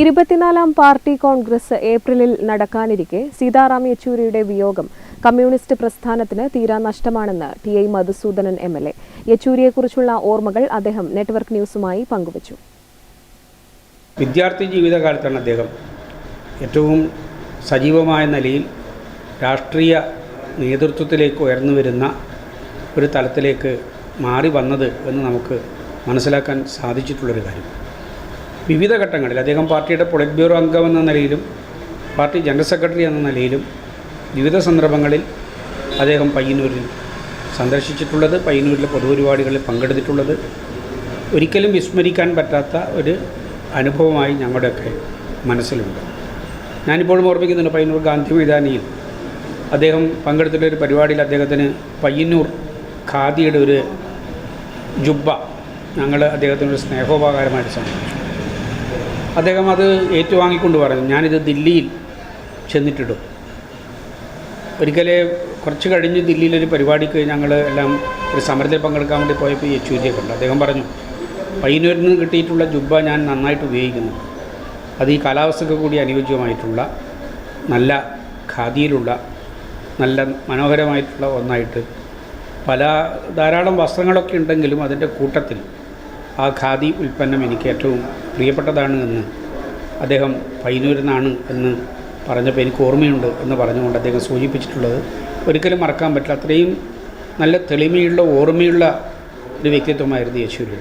ഇരുപത്തിനാലാം പാർട്ടി കോൺഗ്രസ് ഏപ്രിലിൽ നടക്കാനിരിക്കെ സീതാറാം യെച്ചൂരിയുടെ വിയോഗം കമ്മ്യൂണിസ്റ്റ് പ്രസ്ഥാനത്തിന് തീരാ നഷ്ടമാണെന്ന് T I Madhusoodanan M L A. യെച്ചൂരിയെക്കുറിച്ചുള്ള ഓർമ്മകൾ അദ്ദേഹം നെറ്റ്വർക്ക് ന്യൂസുമായി പങ്കുവച്ചു. വിദ്യാർത്ഥി ജീവിതകാലത്താണ് അദ്ദേഹം ഏറ്റവും സജീവമായ നിലയിൽ രാഷ്ട്രീയ നേതൃത്വത്തിലേക്ക് ഉയർന്നു വരുന്ന ഒരു തലത്തിലേക്ക് മാറി വന്നത് എന്ന് നമുക്ക് മനസ്സിലാക്കാൻ സാധിച്ചിട്ടുള്ളൊരു കാര്യം. വിവിധ ഘട്ടങ്ങളിൽ അദ്ദേഹം പാർട്ടിയുടെ പൊളിറ്റ് ബ്യൂറോ അംഗം എന്ന നിലയിലും പാർട്ടി ജനറൽ സെക്രട്ടറി എന്ന നിലയിലും വിവിധ സന്ദർഭങ്ങളിൽ അദ്ദേഹം പയ്യന്നൂരിൽ സന്ദർശിച്ചിട്ടുള്ളത് പയ്യന്നൂരിലെ പൊതുപരിപാടികളിൽ പങ്കെടുത്തിട്ടുള്ളത്. ഒരിക്കലും വിസ്മരിക്കാൻ പറ്റാത്ത ഒരു അനുഭവമായി ഞങ്ങളുടെയൊക്കെ മനസ്സിലുണ്ട്. ഞാനിപ്പോഴും ഓർമ്മിക്കുന്നുണ്ട് പയ്യന്നൂർ ഗാന്ധി മൈതാനിയിൽ അദ്ദേഹം പങ്കെടുത്തിട്ടുള്ള ഒരു പരിപാടിയിൽ അദ്ദേഹത്തിന് പയ്യന്നൂർ ഖാദിയുടെ ഒരു ജുബ്ബ ഞങ്ങൾ അദ്ദേഹത്തിനൊരു സ്നേഹോപകാരമായിട്ട് സമർപ്പിച്ചു അദ്ദേഹം അത് ഏറ്റുവാങ്ങിക്കൊണ്ട് പറഞ്ഞു. ഞാനിത് ദില്ലിയിൽ ചെന്നിട്ടിടും. ഒരിക്കലേ കുറച്ച് കഴിഞ്ഞ് ദില്ലിയിലൊരു പരിപാടിക്ക് ഞങ്ങൾ എല്ലാം ഒരു സമരത്തിൽ പങ്കെടുക്കാൻ വേണ്ടി പോയപ്പോൾ യെച്ചൂരിയെ കണ്ടു. അദ്ദേഹം പറഞ്ഞു പയ്യന്നൂരിൽ നിന്ന് കിട്ടിയിട്ടുള്ള ജുബ്ബ ഞാൻ നന്നായിട്ട് ഉപയോഗിക്കുന്നു. അത് ഈ കാലാവസ്ഥയ്ക്ക് കൂടി അനുയോജ്യമായിട്ടുള്ള നല്ല ഖാദിയിലുള്ള നല്ല മനോഹരമായിട്ടുള്ള ഒന്നായിട്ട് പല ധാരാളം വസ്ത്രങ്ങളൊക്കെ ഉണ്ടെങ്കിലും അതിന്റെ കൂട്ടത്തിൽ ആ ഖാദി ഉൽപ്പന്നം എനിക്ക് ഏറ്റവും പ്രിയപ്പെട്ടതാണ് എന്ന് അദ്ദേഹം നിന്നാണ് എന്ന് പറഞ്ഞപ്പോൾ എനിക്ക് ഓർമ്മയുണ്ട് എന്ന് പറഞ്ഞുകൊണ്ട് അദ്ദേഹം സൂചിപ്പിച്ചിട്ടുള്ളത്. ഒരിക്കലും മറക്കാൻ പറ്റില്ല. അത്രയും നല്ല തെളിമയുള്ള ഓർമ്മയുള്ള ഒരു വ്യക്തിത്വമായിരുന്നു യേശുവിന്റെ